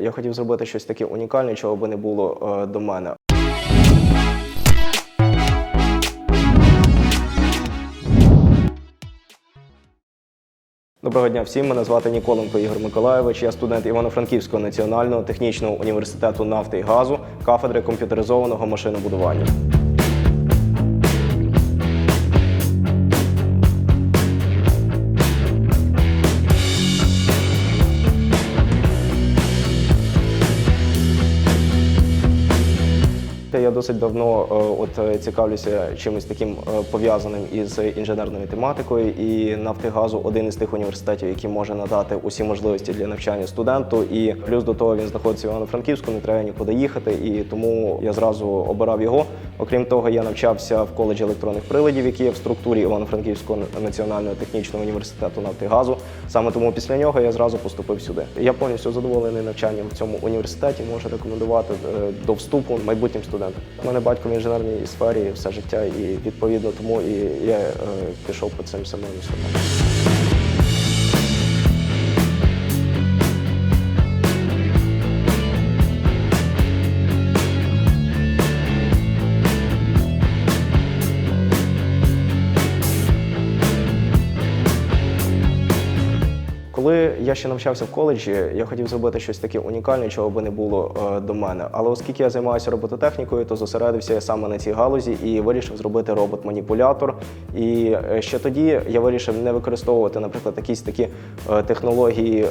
Я хотів зробити щось таке унікальне, чого би не було е, до мене. Доброго дня всім. Мене звати Ніколенко Ігор Миколаєвич. Я студент Івано-Франківського національного технічного університету нафти і газу, кафедри комп'ютеризованого машинобудування. Досить давно е, от е, цікавлюся чимось таким е, пов'язаним із інженерною тематикою. І Нафтигазу один із тих університетів, який може надати усі можливості для навчання студенту. І плюс до того він знаходиться в Івано-Франківську, не треба нікуди їхати. І тому я зразу обирав його. Окрім того, я навчався в коледжі електронних приладів, який є в структурі Івано-Франківського національного технічного університету Нафтигазу. Саме тому після нього я зразу поступив сюди. Я повністю задоволений навчанням в цьому університеті. Можу рекомендувати до вступу майбутнім студентам. У мене батько в інженерній сфері все життя, і відповідно тому і я е, пішов по цим самим стопам. Коли я ще навчався в коледжі, я хотів зробити щось таке унікальне, чого би не було е, до мене. Але оскільки я займаюся робототехнікою, то зосередився я саме на цій галузі і вирішив зробити робот-маніпулятор. І е, ще тоді я вирішив не використовувати, наприклад, якісь такі е, технології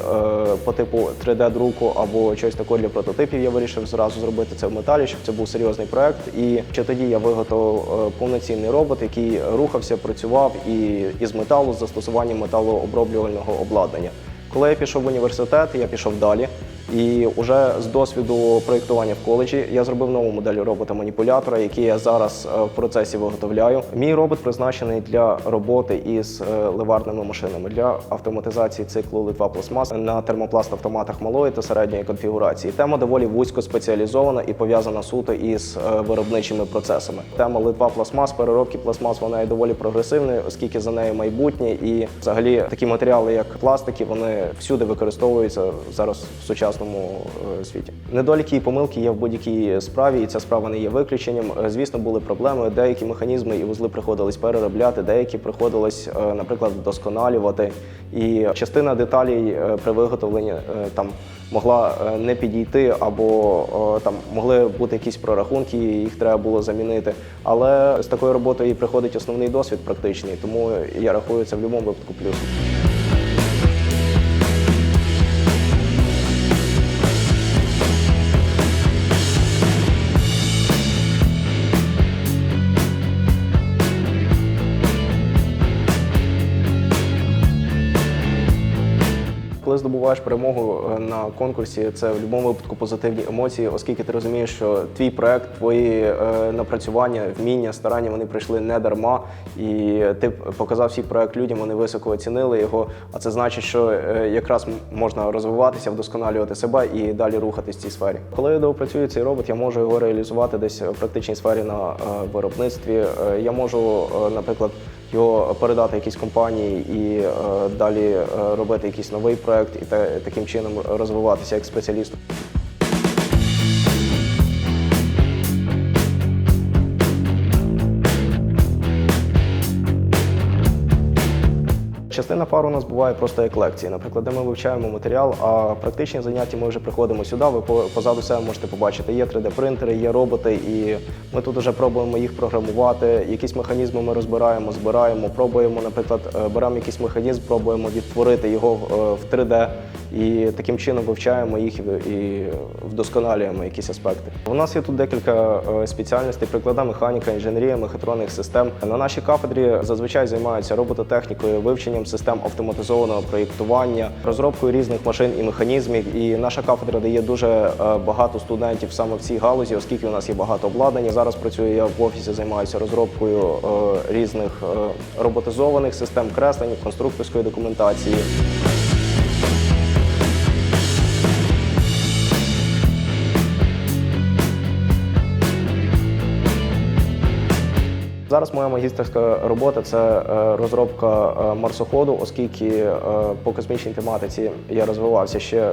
по типу 3D-друку або щось такого для прототипів. Я вирішив зразу зробити це в металі, щоб це був серйозний проект. І ще тоді я виготовив повноцінний робот, який рухався, працював і із металу з застосуванням металооброблювального обладнання. Коли я пішов в університет, я пішов далі. І вже з досвіду проєктування в коледжі я зробив нову модель робота-маніпулятора, який я зараз е, в процесі виготовляю. Мій робот призначений для роботи із е, ливарними машинами для автоматизації циклу Литва пластмас на термопласт автоматах малої та середньої конфігурації. Тема доволі вузько спеціалізована і пов'язана суто із е, виробничими процесами. Тема Литва пластмас, переробки пластмас, вона є доволі прогресивною, оскільки за нею майбутнє, і взагалі такі матеріали, як пластики, вони всюди використовуються зараз в сучасному е, світі. Недоліки і помилки є в будь-якій справі, і ця справа не є виключенням. Е, Звісно, були проблеми. Деякі механізми і вузли приходилось переробляти, деякі приходилось, е, наприклад, вдосконалювати. І частина деталей при виготовленні там могла не підійти, або там могли бути якісь прорахунки, їх треба було замінити. Але з такою роботою і приходить основний досвід практичний, тому я рахую це в будь-якому випадку плюсом. Коли здобуваєш перемогу е, на конкурсі, це в будь-якому випадку позитивні емоції, оскільки ти розумієш, що твій проект, твої е, напрацювання, вміння, старання вони прийшли не дарма, і ти показав свій проект людям, вони високо оцінили його. А це значить, що е, якраз можна розвиватися, вдосконалювати себе і далі рухатись в цій сфері. Коли я доопрацюю цей робот, я можу його реалізувати десь в практичній сфері на виробництві. Я можу, наприклад, його передати якійсь компанії і далі е, робити якийсь новий проект і таким чином розвиватися як спеціалісту. Частина пар у нас буває просто як лекції. Наприклад, де ми вивчаємо матеріал, а практичні заняття ми вже приходимо сюди. Ви позаду себе можете побачити. Є 3D-принтери, є роботи, і ми тут вже пробуємо їх програмувати. Якісь механізми ми розбираємо, збираємо, пробуємо, наприклад, е, беремо якийсь механізм, пробуємо відтворити його в е, 3D. І таким чином вивчаємо їх і- і вдосконалюємо якісь аспекти. У нас є тут декілька е, спеціальностей: прикладна механіка, інженерія мехатронних систем. На нашій кафедрі зазвичай займаються робототехнікою, вивченням систем автоматизованого проєктування, розробкою різних машин і механізмів. І наша кафедра дає дуже е, багато студентів саме в цій галузі, оскільки у нас є багато обладнання. Зараз працюю я в офісі, займаюся розробкою е, різних е, роботизованих систем креслень, конструкторської документації. Зараз моя магістерська робота це е, розробка е, марсоходу, оскільки е, по космічній тематиці я розвивався ще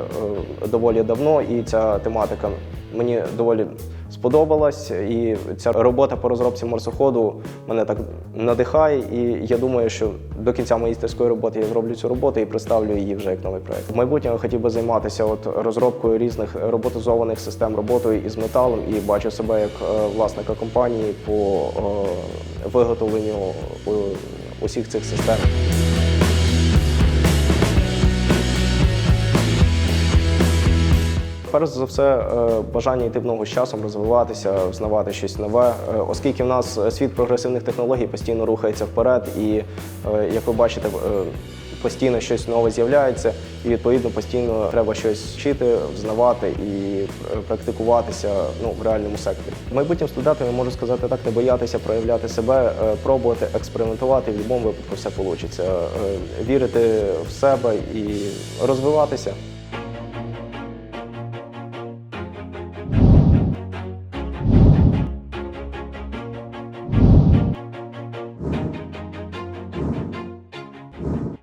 доволі давно, і ця тематика мені доволі сподобалась. І ця робота по розробці марсоходу мене так надихає. І я думаю, що до кінця магістерської роботи я зроблю цю роботу і представлю її вже як новий проект. В майбутньому хотів би займатися от розробкою різних роботизованих систем, роботою із металом і бачу себе як е, власника компанії по е, виготовленню е, усіх цих систем. Перш за все, е, бажання йти в ногу з часом, розвиватися, взнавати щось нове, Е, оскільки в нас світ прогресивних технологій постійно рухається вперед, і е, як ви бачите, постійно щось нове з'являється, і відповідно постійно треба щось вчити, взнавати і практикуватися ну, в реальному секторі. Майбутнім студентам я можу сказати так, не боятися проявляти себе, пробувати, експериментувати. В будь-якому випадку все вийде. Вірити в себе і розвиватися.